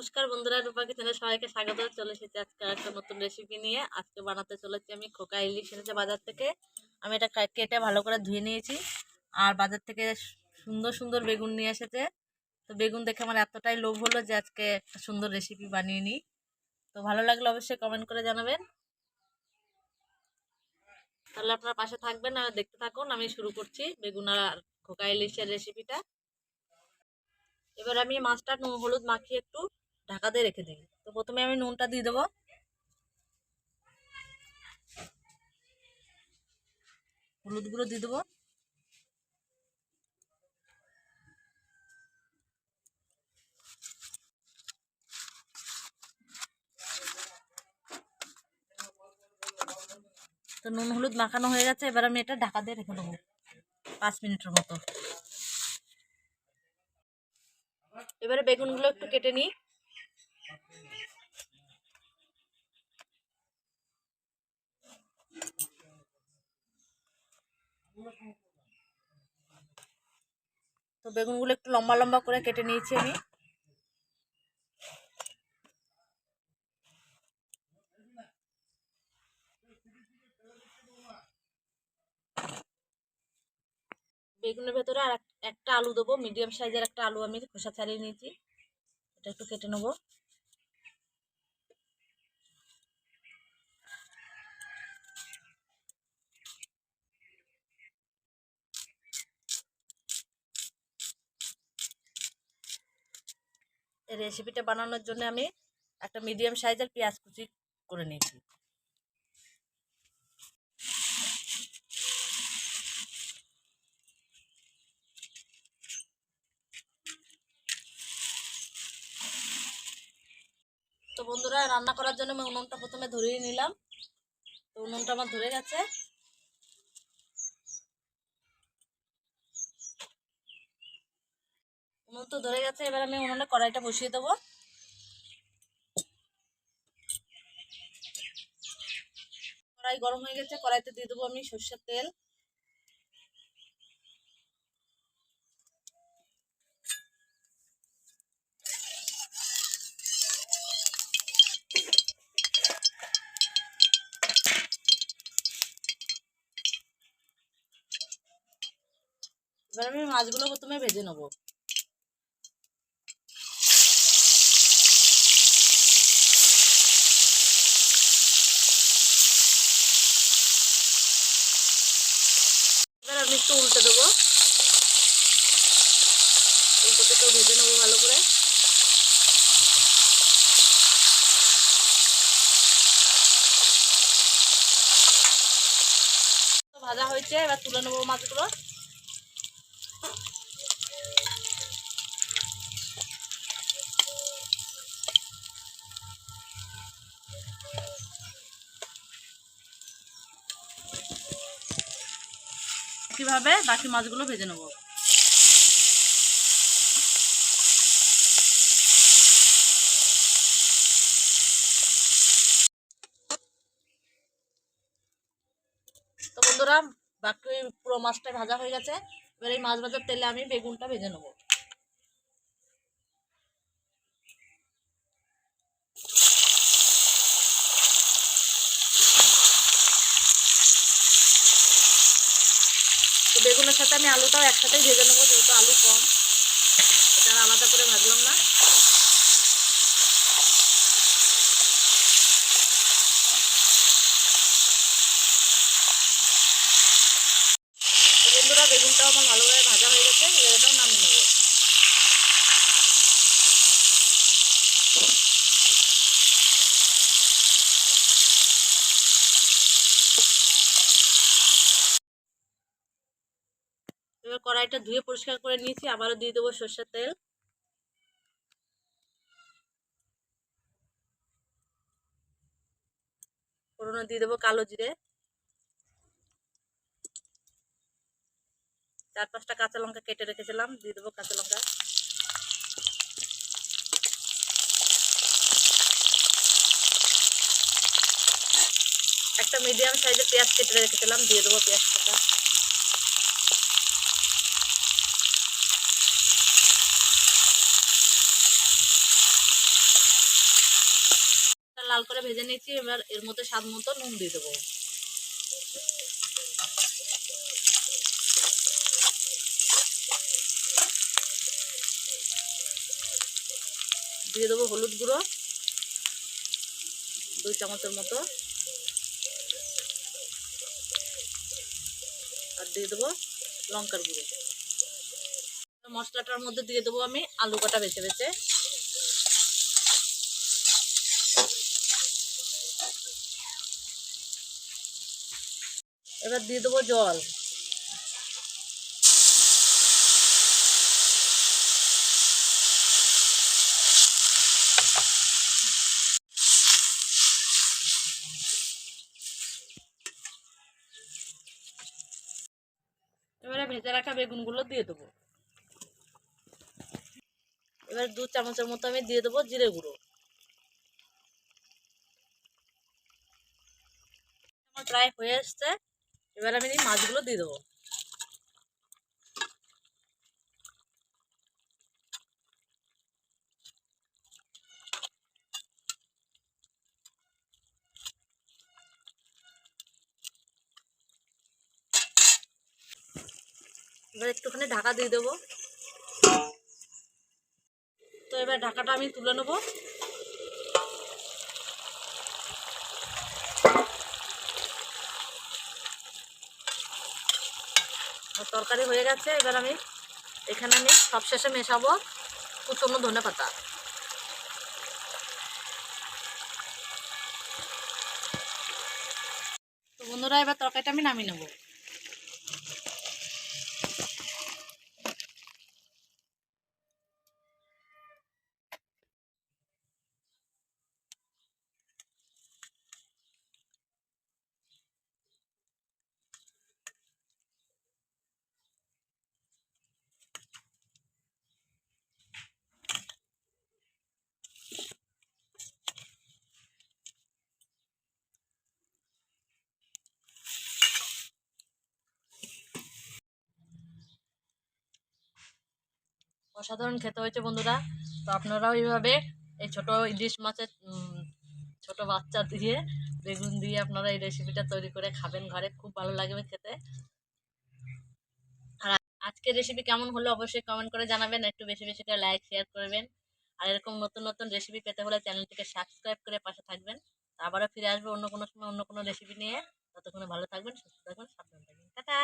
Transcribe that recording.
নমস্কার বন্ধুরা রূপা কিচেনে সবাইকে স্বাগত। চলে এসেছি আজকে একটা নতুন রেসিপি নিয়ে। আজকে বানাতে চলেছি আমি খোকা ইলিশ এনেছে বাজার থেকে। আমি এটা কেটে ভালো করে ধুয়ে নিয়েছি। আর বাজার থেকে সুন্দর সুন্দর বেগুন নিয়ে এসেছে। তো বেগুন দেখে আমার এতটাই লোভ হলো যে আজকে একটা সুন্দর রেসিপি বানিয়ে নিই। তো ভালো লাগলে অবশ্যই কমেন্ট করে জানাবেন। তাহলে আপনার পাশে থাকবেন আর দেখতে থাকুন। আমি শুরু করছি বেগুন আর খোকা ইলিশের রেসিপিটা এবার আমি মাছটা হলুদ মাখিয়ে একটু ঢাকা দিয়ে রেখে দিই তো প্রথমে আমি নুনটা দিয়ে দেবো। হলুদ গুঁড়ো দিয়ে দেবো। তো নুন হলুদ মাখানো হয়ে গেছে, এবার আমি এটা ঢাকা দিয়ে রেখে দেবো। পাঁচ মিনিটের মতো। এবারে বেগুনগুলো একটু কেটে নিই। তো বেগুনগুলো একটু লম্বা লম্বা করে কেটে নিয়েছি আমি। বেগুনের ভেতরে আর একটা আলু দেবো। মিডিয়াম সাইজের একটা আলু আমি খোসা ছাড়িয়ে নিয়েছি। এটা একটু কেটে নেব। রেসিপিটা বানানোর জন্য আমি একটা মিডিয়াম সাইজের পেঁয়াজ কুচি করে নিয়েছি। তো বন্ধুরা, রান্না করার জন্য আমি উনুনটা প্রথমে ধরিয়ে নিলাম। তো উনুনটা আমার ধরে গেছে। উনুন তো ধরে গেছে, এবার আমি উনুনে কড়াইটা বসিয়ে দেবো। কড়াই গরম হয়ে গেছে, কড়াইতে দিয়ে দেবো আমি সর্ষের তেল। এবার আমি মাছগুলো প্রথমে ভেজে নেব এবার আমি একটু উল্টে দেবো। উল্টো থেকে ভেজে নেব ভালো করে। ভাজা হয়েছে, এবার তুলে নেব মাছগুলো। কীভাবে বাকি মাছগুলো ভেজে নেব? তো বন্ধুরা, বাকি পুরো মাছটা ভাজা হয়ে গেছে। এবার এই মাছ ভাজার তেলে আমি বেগুনটা ভেজে নেব তো বেগুনের সাথে আমি আলুটাও একসাথেই ভেজে নেব, যেহেতু আলু কম। এটা আলাদা করে ভাজলাম না। বন্ধুরা, বেগুনটাও আমার ভালোভাবে ভাজা হয়ে গেছে এটাও নামিয়ে নেব এবার কড়াইটা ধুয়ে পরিষ্কার করে নিয়েছি, আবারও দিয়ে দেবো সর্ষের তেল। ফোড়নে দিয়ে দেবো কালো জিরে। চার পাঁচটা কাঁচা লঙ্কা কেটে রেখেছিলাম, দিয়ে দেবো কাঁচা লঙ্কা। একটা মিডিয়াম সাইজের পেঁয়াজ কেটে রেখেছিলাম, দিয়ে দেবো পেঁয়াজটা। লাল করে ভেজে নিয়েছি, এবার এর মধ্যে স্বাদ মতো নুন দিয়ে দেবো। দিয়ে দেবো হলুদ গুঁড়ো, দুই চামচের মতো। আর দিয়ে দেবো লঙ্কার গুঁড়ো। মশলাটার মধ্যে দিয়ে দেবো আমি আলু কাটা বেছে বেছে। এবার দিয়ে দেবো জল। এবারে ভেজে রাখা বেগুনগুলো দিয়ে দেবো। এবার দু চামচের মতো আমি দিয়ে দেবো জিরে গুঁড়ো। প্রায় হয়ে এসছে। এবার আমি এই মাছগুলো দিয়ে দেবো। এবার একটুখানি ঢাকা দিয়ে দেবো। তো এবার ঢাকাটা আমি তুলে নেব। তরকারি হয়ে গেছে, এবার আমি এখানে আমি সবশেষে মেশাবো কুচনো ধনে পাতা। তো বন্ধুরা, এবার তরকারিটা আমি নামিয়ে নেব। অসাধারণ খেতে হয়েছে, বন্ধুরা। তো আপনারাও এইভাবে এই ছোট ইলিশ মাছের ছোট বাচ্চা দিয়ে, বেগুন দিয়ে আপনারা এই রেসিপিটা তৈরি করে খাবেন ঘরে। খুব ভালো লাগবে খেতে। আর আজকের রেসিপি কেমন হলো অবশ্যই কমেন্ট করে জানাবেন। একটু বেশি বেশি করে লাইক শেয়ার করবেন। আর এরকম নতুন নতুন রেসিপি পেতে হলে চ্যানেলটিকে সাবস্ক্রাইব করে পাশে থাকবেন। আবারও ফিরে আসব অন্য কোনো সময় অন্য কোনো রেসিপি নিয়ে। ততক্ষণে ভালো থাকবেন, সুস্থ থাকবেন, সাবধান থাকবেন। টাটা!